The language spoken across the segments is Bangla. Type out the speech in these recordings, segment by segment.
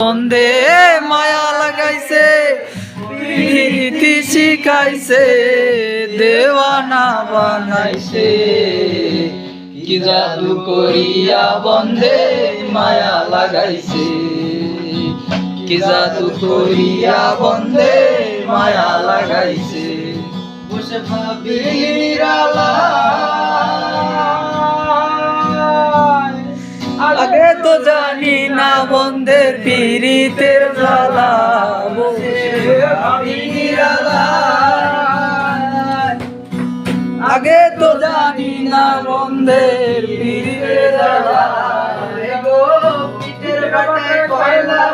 বন্দে মায়া লাগাইছে, প্রীতি শিখাইছে, দেওয়ানা বানাইছে। কি জাদু করিয়া বন্দে মায়া লাগাইছে, কি জাদু করিয়া বন্দে মায়া লাগাইছে। বসে ভাবি আগে তো না বন্ধের পীড়িতের জ্বালা আগে তো জানি না বন্ধের পীড়িতের কয়লা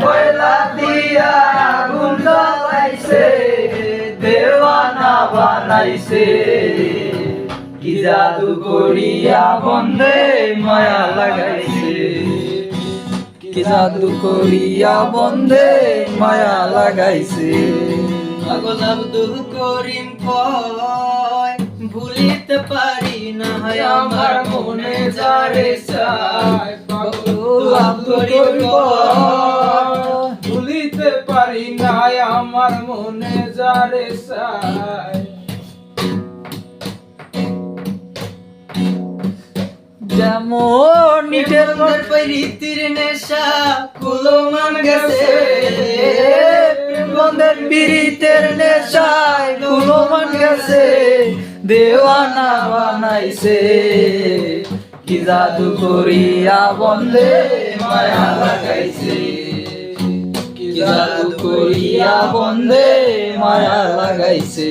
কয়লা দিয়া দেওয়ানা বানাইছে। কি জাদু করিয়া বন্ধে মায়া লাগাইছে? কি জাদু করিয়া বন্ধে মায়া লাগাইছে? পাগল আব্দুল করিম কয়, ভুলিতে পারি না আমার মনে যারে চায়। পাগল আব্দুল করিম ভুলিতে পারি না আমার মনে যারে চায়। যেমন নিটের প্রেমের পরিতির নেশা, কুলমান গেছে। বন্ধের পীড়িতের নেশায় কুলমান গেছে। দেওয়ানা বানাইছে। কি জাদু করিয়া বন্ধে মায়া লাগাইছে। কি জাদু করিয়া বন্ধে মায়া লাগাইছে।